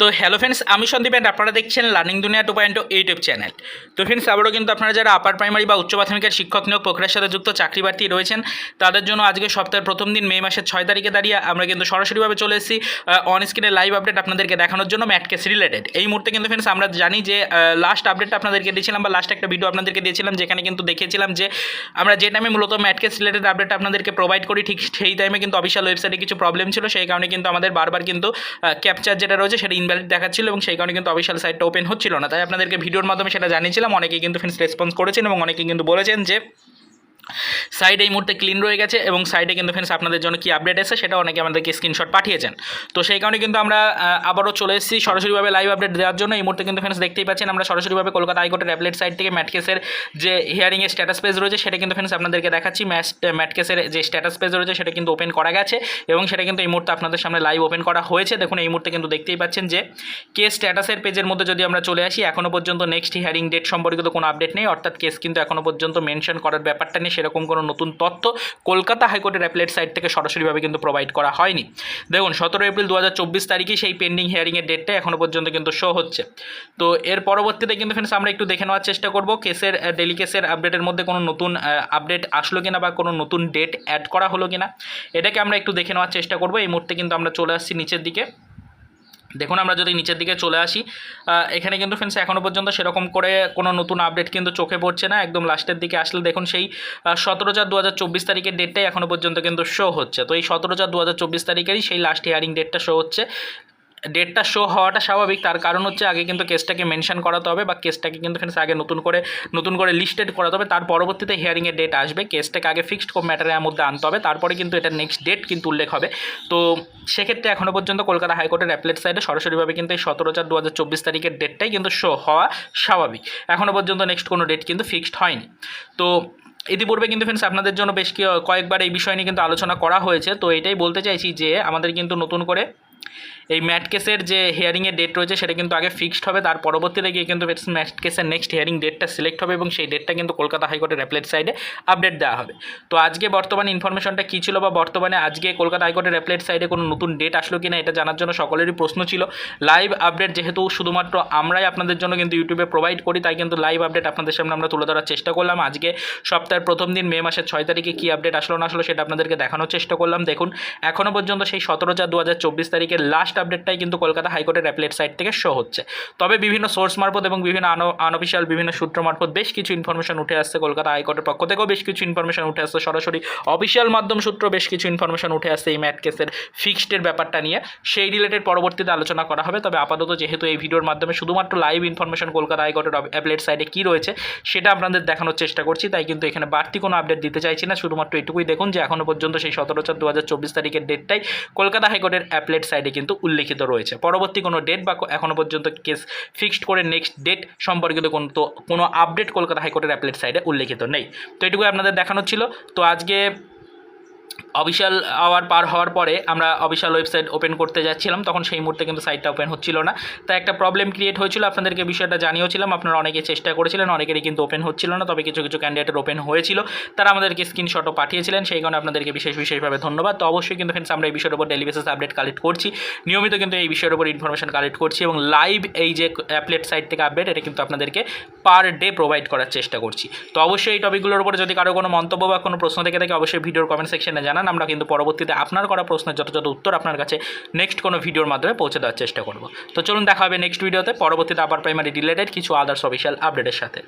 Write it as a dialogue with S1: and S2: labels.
S1: তো hello friends আমি Sandeep and আপনারা দেখছেন learning Duniya two point YouTube channel তো ফ্রেন্ডস আবারও কিন্তু আপনারা যারা আপার প্রাইমারি বা উচ্চ প্রাথমিকের শিক্ষক নিয়োগ প্রক্রিয়ার সাথে যুক্ত চাকরি প্রার্থী রয়েছেন, তাদের জন্য আজকে সপ্তাহের প্রথম দিন মে মাসের ছয় তারিখে দাঁড়িয়ে আমরা কিন্তু সরাসরিভাবে চলে এসেছি অন স্ক্রিনে লাইভ আপডেট আপনাদেরকে দেখানোর জন্য ম্যাটকেস রিলেটেড এই মুহূর্তে কিন্তু ফ্রেন্ডস আমরা জানি যে লাস্ট আপডেটটা আপনাদেরকে দিয়েছিলাম বা লাস্ট একটা ভিডিও আপনাদেরকে দিয়েছিলাম, যেখানে কিন্তু দেখিয়েছিলাম যে, আমরা যে টাইমে মূলত ম্যাটকেস রিলেটেড আপডেট আপনাদেরকে প্রোভাইড করি, ঠিক সেই টাইমে কিন্তু অফিসিয়াল ওয়েবসাইটে কিছু প্রবলেম ছিল, সেই কারণে কিন্তু আমাদের বারবার কিন্তু ক্যাপচার যেটা রয়েছে সেটা ইনভ্যালিড দেখাচ্ছিল এবং সেই কারণে কিন্তু অফিসিয়াল সাইটটা ওপেন হচ্ছিল না। তাই আপনাদেরকে ভিডিওর মাধ্যমে সেটা জানিয়েছিলাম। অনেকেই কিন্তু ফ্রেন্ডস রেসপন্স করেছেন এবং অনেকেই কিন্তু বলেছেন যে সাইড এই মুহূর্তে ক্লিন রয়ে গেছে এবং সাইডে কিন্তু ফ্রেন্ডস আপনাদের জন্য কি আপডেট এসেছে সেটা অনেকে আমাদেরকে স্ক্রিনশট পাঠিয়েছেন। তো সেই কারণে কিন্তু আমরা আবারও চলে এসেছি সরাসরিভাবে লাইভ আপডেট দেওয়ার জন্য। এই মুহূর্তে কিন্তু ফ্রেন্ডস দেখতেই পাচ্ছেন আমরা সরাসরিভাবে কলকাতা হাইকোর্টের অ্যাপলেট সাইড থেকে ম্যাটকেসের যে হিয়ারিংয়ের স্ট্যাটাস পেজ রয়েছে, সেটা কিন্তু ফ্রেন্ডস আপনাদেরকে দেখাচ্ছি। ম্যাচ ম্যাটকেসের যে স্ট্যাটাস পেজ রয়েছে, সেটা কিন্তু ওপেন করা গেছে এবং সেটা কিন্তু এই মুহূর্তে আপনাদের সামনে লাইভ ওপেন করা হয়েছে। দেখুন, এই মুহূর্তে কিন্তু দেখতেই পাচ্ছেন যে কেস স্ট্যাটাসের পেজের মধ্যে যদি আমরা চলে আসি এখনও পর্যন্ত নেক্সট হিয়ারিং ডেট সম্পর্কিত কোনো আপডেট নেই। অর্থাৎ কেস কিন্তু এখনও পর্যন্ত মেনশন করার ব্যাপারটা নেই সেরকম কোনো নতুন তথ্য কলকাতা হাইকোর্টের অ্যাপলেট সাইট থেকে সরাসরিভাবে কিন্তু প্রোভাইড করা হয়নি। দেখুন, সতেরো এপ্রিল দু হাজার চব্বিশ তারিখে সেই পেন্ডিং হিয়ারিংয়ের ডেটটা এখনও পর্যন্ত কিন্তু শো হচ্ছে। তো এর পরবর্তীতে কিন্তু ফ্রেন্ডস আমরা একটু দেখে নেওয়ার চেষ্টা করব, কেসের ডেলি কেসের আপডেটের মধ্যে কোনো নতুন আপডেট আসলো কিনা বা কোনো নতুন ডেট অ্যাড করা হলো কিনা, এটাকে আমরা একটু দেখে নেওয়ার চেষ্টা করব। এই মুহূর্তে কিন্তু আমরা চলে আসছি নিচের দিকে। দেখুন, আমরা যদি নিচের দিকে চলে আসি এখানে কিন্তু ফ্রেন্ডস এখনও পর্যন্ত সেরকম করে কোনো নতুন আপডেট কিন্তু চোখে পড়ছে না। একদম লাস্টের দিকে আসলে দেখুন, সেই সতেরো চার দু তারিখের ডেটটাই এখনও পর্যন্ত কিন্তু শো হচ্ছে। তো এই সতেরো চার দু তারিখেরই সেই লাস্ট হিয়ারিং ডেটটা শো হচ্ছে। ডেটটা শো হওয়াটা স্বাভাবিক। তার কারণ হচ্ছে আগে কিন্তু কেসটাকে মেনশন করাতে হবে বা কেসটাকে কিন্তু আগে নতুন করে নতুন করে লিস্টেড করাতে হবে। তার পরবর্তীতে হিয়ারিংয়ের ডেট আসবে। কেসটাকে আগে ফিক্সড ম্যাটারের মধ্যে আনতে হবে। তারপরে কিন্তু এটা নেক্সট ডেট কিন্তু উল্লেখ হবে। তো সেক্ষেত্রে এখনও পর্যন্ত কলকাতা হাইকোর্টের অ্যাপলেট সাইডে সরাসরিভাবে কিন্তু এই সতেরো চার দু তারিখের ডেটটাই কিন্তু শো হওয়া স্বাভাবিক। এখনও পর্যন্ত নেক্সট কোনো ডেট কিন্তু ফিক্সড হয়নি। তো ইতিপূর্বে কিন্তু ফ্রেন্ডস আপনাদের জন্য বেশ কয়েকবার এই বিষয় নিয়ে কিন্তু আলোচনা করা হয়েছে। তো এটাই বলতে চাইছি যে আমাদের কিন্তু নতুন করে এই ম্যাট কেসের যে হিয়ারিংয়ের ডেট রয়েছে, সেটা কিন্তু আগে ফিক্সড হবে। তার পরবর্তীতে গিয়ে কিন্তু ম্যাট কেসের নেক্সট হিয়ারিং ডেটটা সিলেক্ট হবে এবং সেই ডেটটা কিন্তু কলকাতা হাইকোর্টের অ্যাপলেট সাইডে আপডেট দেওয়া হবে। তো আজকে বর্তমানে ইনফরমেশনটা কী ছিল বা বর্তমানে আজকে কলকাতা হাইকোর্টের অ্যাপলেট সাইডে কোনো নতুন ডেট আসলো কিনা, এটা জানার জন্য সকলেরই প্রশ্ন ছিল। লাইভ আপডেট যেহেতু শুধুমাত্র আমরাই আপনাদের জন্য কিন্তু ইউটিউবে প্রোভাইড করি, তাই কিন্তু লাইভ আপডেট আপনাদের সামনে আমরা তুলে ধরার চেষ্টা করলাম। আজকে সপ্তাহের প্রথম দিন মে মাসের ছয় তারিখে কী আপডেট আসলো না আসলো সেটা আপনাদেরকে দেখানোর চেষ্টা করলাম। দেখুন এখনও পর্যন্ত সেই সতেরো চার দু তারিখের লাস্ট আপডেটটাই কিন্তু কলকাতা হাইকোর্টের অ্যাপলেট সাইট থেকে শো হচ্ছে। তবে বিভিন্ন সোর্স মারফত এবং বিভিন্ন আনঅফিসিয়াল বিভিন্ন সূত্র মারফত বেশ কিছু ইনফরমেশন উঠে আসছে কলকাতা হাইকোর্টের পক্ষ থেকেও বেশ কিছু ইনফরমেশন উঠে আসছে। সরাসরি অফিসিয়াল মাধ্যম সূত্র বেশ কিছু ইনফরমেশন উঠে আসছে এই ম্যাট কেসের ফিক্সডের ব্যাপারটা নিয়ে। সেই রিলেটেড পরবর্তীতে আলোচনা করা হবে। তবে আপাতত যেহেতু এই ভিডিওর মাধ্যমে শুধুমাত্র লাইভ ইনফরমেশন কলকাতা হাইকোর্টের অ্যাপলেট সাইডে কী রয়েছে, সেটা আপনাদের দেখানোর চেষ্টা করছি। তাই কিন্তু এখানে বাড়তি কোনো আপডেট দিতে চাইছি না। শুধুমাত্র এটুকুই দেখুন যে এখনও পর্যন্ত সেই সতেরো চার দু হাজার চব্বিশ তারিখের ডেটটাই কলকাতা হাইকোর্টের অ্যাপলেট সাইডে কিন্তু উল্লেখিত রয়েছে। পরবর্তী কোনো ডেট বা এখনও পর্যন্ত কেস ফিক্সড করে নেক্সট ডেট সম্পর্কিত কোনো তো কোনো আপডেট কলকাতা হাইকোর্টের অ্যাপলেট সাইডে উল্লেখিত নেই। তো এটুকু আপনাদের দেখানো ছিল। তো আজকে অফিসিয়াল আওয়ার পার হওয়ার পরে আমরা অফিসিয়াল ওয়েবসাইট ওপেন করতে যাচ্ছিলাম, তখন সেই মুহূর্তে কিন্তু সাইটটা ওপেন হচ্ছিল না। তাই একটা প্রবলেম ক্রিয়েট হয়েছিল, আপনাদেরকে বিষয়টা জানিয়েছিলাম, আপনারা অনেকে চেষ্টা করেছিলেন, অনেকেরই কিন্তু ওপেন হচ্ছিল না, তবে কিছু কিছু ক্যান্ডিডেটের ওপেন হয়েছিল। তারা আমাদেরকে স্ক্রিনশটও পাঠিয়েছিলেন, সেই কারণে আপনাদেরকে বিশেষ বিশেষভাবে ধন্যবাদ। তো অবশ্যই কিন্তু ফ্রেন্ডস আমরা এই বিষয়ের উপর ডেলি আপডেট কালেক্ট করছি। নিয়মিত কিন্তু এই বিষয়ের উপর ইনফরমেশন কালেক্ট করছি এবং লাইভ এই যে অ্যাপলেট সাইট থেকে আপডেট এটা কিন্তু আপনাদেরকে পার ডে প্রোভাইড করার চেষ্টা করছি। তো অবশ্যই এই টপিকগুলোর উপরে যদি কারও কোনো মন্তব্য বা কোনো প্রশ্ন থেকে থাকে, অবশ্যই ভিডিওর কমেন্ট সেকশনে জানান। আমরা কিন্তু পরবর্তীতে আপনার করা প্রশ্নের যথাযথ উত্তর আপনার কাছে নেক্সট কোনো ভিডিওর মাধ্যমে পৌঁছে দেওয়ার চেষ্টা করব। তো চলুন দেখা হবে নেক্সট ভিডিওতে পরবর্তীতে আবার প্রাইমারি রিলেটেড কিছু আদার্স অফিসিয়াল আপডেটের সাথে।